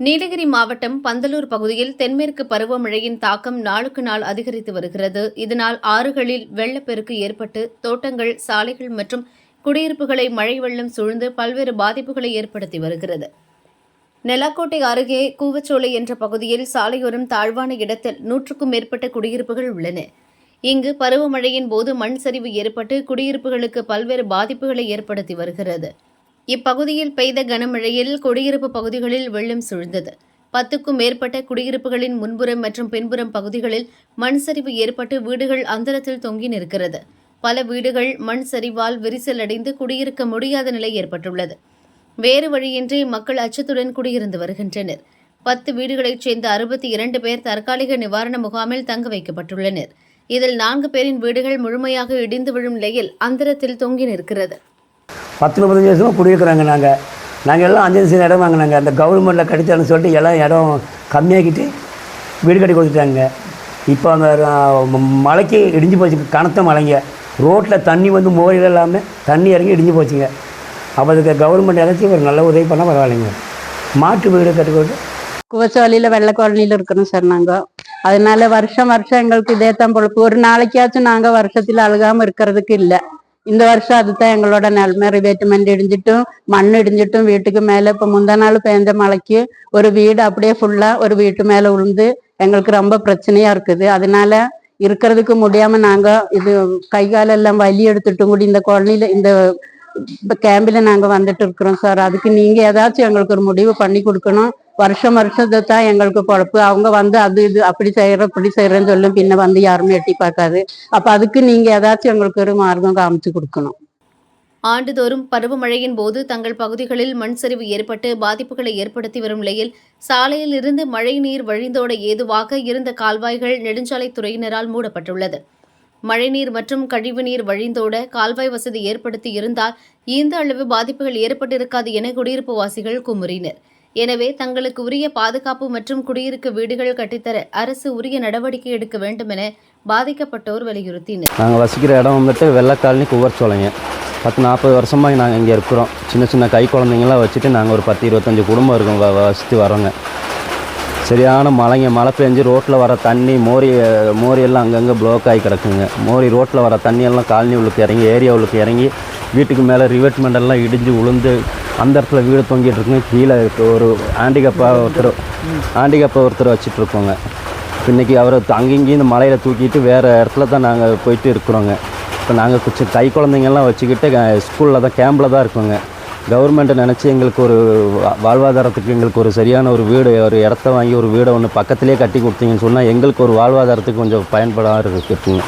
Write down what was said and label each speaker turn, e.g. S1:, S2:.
S1: நீலகிரி மாவட்டம் பந்தலூர் பகுதியில் தென்மேற்கு பருவமழையின் தாக்கம் நாளுக்கு நாள் அதிகரித்து வருகிறது. இதனால் ஆறுகளில் வெள்ளப்பெருக்கு ஏற்பட்டு தோட்டங்கள் சாலைகள் மற்றும் குடியிருப்புகளை மழை வெள்ளம் சூழ்ந்து பல்வேறு பாதிப்புகளை ஏற்படுத்தி வருகிறது. நெலாக்கோட்டை அருகே கூவச்சோலை என்ற பகுதியில் சாலையோரம் தாழ்வான இடத்தில் நூற்றுக்கும் மேற்பட்ட குடியிருப்புகள் உள்ளன. இங்கு பருவமழையின் போது மண் சரிவு ஏற்பட்டு குடியிருப்புகளுக்கு பல்வேறு பாதிப்புகளை ஏற்படுத்தி வருகிறது. இப்பகுதியில் பெய்த கனமழையில் குடியிருப்பு பகுதிகளில் வெள்ளம் சூழ்ந்தது. பத்துக்கும் மேற்பட்ட குடியிருப்புகளின் முன்புறம் மற்றும் பின்புறம் பகுதிகளில் மண் சரிவு ஏற்பட்டு வீடுகள் அந்தரத்தில் தொங்கி நிற்கிறது. பல வீடுகள் மண் சரிவால் விரிசல் அடைந்து குடியிருக்க முடியாத நிலை ஏற்பட்டுள்ளது. வேறு வழியின்றி மக்கள் அச்சத்துடன் குடியிருந்து வருகின்றனர். பத்து வீடுகளைச் சேர்ந்த அறுபத்தி இரண்டு பேர் தற்காலிக நிவாரண முகாமில் தங்க வைக்கப்பட்டுள்ளனர். இதில் நான்கு பேரின் வீடுகள் முழுமையாக இடிந்து விழும் நிலையில் அந்தரத்தில் தொங்கி நிற்கிறது.
S2: பத்து முப்பத்தஞ்சு வருஷமாக குடியிருக்கிறாங்க நாங்கள் நாங்கள் எல்லாம் அஞ்சு லட்சம் இடம் வாங்கினாங்க. அந்த கவர்மெண்ட்டில் கிடைச்சான்னு சொல்லிட்டு எல்லாம் இடம் கம்மியாக்கிட்டு வீடு கட்டி கொடுத்துட்டாங்க. இப்போ அந்த மலைக்கு மழைக்கு இடிஞ்சு போச்சு. கனத்த மழைங்க ரோட்டில் தண்ணி வந்து மோரில் இல்லாமல் தண்ணி இறங்கி இடிஞ்சு போச்சுங்க. அப்போ அதுக்கு கவர்மெண்ட் ஏதாச்சும் ஒரு நல்ல உதவி பண்ணால் பரவாயில்லைங்க. மாட்டு வீடு கட்டுக்கொண்டு கொடுத்து
S3: வெள்ளை காலனியில இருக்கிறோம் சார் நாங்கள் அதனால வருஷம் வருஷம் எங்களுக்கு இதே தான் பொழுப்பு ஒரு நாளைக்காச்சும் நாங்கள் வருஷத்தில் அழுகாமல் இருக்கிறதுக்கு இல்லை. இந்த வருஷம் அதுதான் எங்களோட நிலைமை. ரிவேட்மெண்ட் இடிஞ்சிட்டும் மண் இடிஞ்சிட்டும் வீட்டுக்கு மேல. இப்ப முந்தா நாள் பெய்ஞ்ச மழைக்கு ஒரு வீடு அப்படியே ஃபுல்லா ஒரு வீட்டு மேல விழுந்து எங்களுக்கு ரொம்ப பிரச்சனையா இருக்குது. அதனால இருக்கிறதுக்கு முடியாம நாங்க இது கை காலெல்லாம் வலி எடுத்துட்டும் கூடி இந்த குழந்தையில இந்த கேம்பில் நாங்க வந்துட்டு இருக்கிறோம் சார். அதுக்கு நீங்க ஏதாச்சும் எங்களுக்கு ஒரு முடிவு பண்ணி கொடுக்கணும். வருஷம் வருஷத்தை தான் எங்களுக்கு பொழப்பு. அவங்க வந்து அது இது அப்படி செய்யறோம் இப்படி செய்யறேன்னு சொல்லும் பின்ன வந்து யாருமே எட்டி பார்க்காது. அப்ப அதுக்கு நீங்க ஏதாச்சும் எங்களுக்கு ஒரு மார்க்கம் காமிச்சு கொடுக்கணும்.
S1: ஆண்டுதோறும் பருவமழையின் போது தங்கள் பகுதிகளில் மண் சரிவு ஏற்பட்டு பாதிப்புகளை ஏற்படுத்தி வரும் நிலையில் சாலையில் இருந்து மழை நீர் வழிந்தோட ஏதுவாக இருந்த கால்வாய்கள் நெடுஞ்சாலைத்துறையினரால் மூடப்பட்டுள்ளது. மழைநீர் மற்றும் கழிவுநீர் வழிந்தோட கால்வாய் வசதி ஏற்படுத்தி இருந்தால் இந்த அளவு பாதிப்புகள் ஏற்பட்டிருக்காது என குடியிருப்பு வாசிகள் குமுறினர். எனவே தங்களுக்கு உரிய பாதுகாப்பு மற்றும் குடியிருக்க வீடுகள் கட்டித்தர அரசு உரிய நடவடிக்கை எடுக்க வேண்டும் என பாதிக்கப்பட்டோர் வலியுறுத்தினர்.
S4: நாங்கள் வசிக்கிற இடம் வந்துட்டு வெள்ளக்காலனி குவர்ச்சோலைங்க பத்து நாற்பது வருஷமாக நாங்கள் இங்கே இருக்கிறோம். சின்ன சின்ன கை குழந்தைங்களாம் வச்சுட்டு நாங்கள் ஒரு பத்து இருபத்தஞ்சி குடும்பம் இருக்கோம் வசித்து வரோங்க. சரியான மழைங்க மழை பெஞ்சு ரோட்டில் வர தண்ணி மோரி மோரியெல்லாம் அங்கங்கே ப்ளோக் ஆகி கிடக்குங்க. மோரி ரோட்டில் வர தண்ணியெல்லாம் காலனி உள்ளுக்கு இறங்கி ஏரியா உள்ளுக்கு இறங்கி வீட்டுக்கு மேலே ரிவெட்மெண்ட் எல்லாம் இடிஞ்சு உளுந்து அந்த இடத்துல வீடு தொங்கிட்டு இருக்குங்க கீழே ஒரு ஆண்டிகப்பா ஒருத்தர் ஆண்டிகப்பா ஒருத்தர் வச்சுட்டு இருக்கோங்க. இன்றைக்கி அவரை அங்கங்கேயும் இந்த மலையில் தூக்கிட்டு வேறு இடத்துல தான் நாங்கள் போயிட்டு இருக்கிறோங்க. இப்போ நாங்கள் கொஞ்சம் கை குழந்தைங்கள்லாம் வச்சுக்கிட்டு ஸ்கூலில் தான் கேம்பில் தான் இருக்கோங்க. கவர்மெண்ட்டை நினச்சி எங்களுக்கு ஒரு வா- வாழ்வாதாரத்துக்கு எங்களுக்கு ஒரு சரியான ஒரு வீடு ஒரு இடத்த வாங்கி ஒரு வீடை ஒன்று பக்கத்துலேயே கட்டி கொடுத்தீங்கன்னு சொன்னால் எங்களுக்கு ஒரு வாழ்வாதாரத்துக்கு கொஞ்சம் பயன்படாக இருக்குங்க.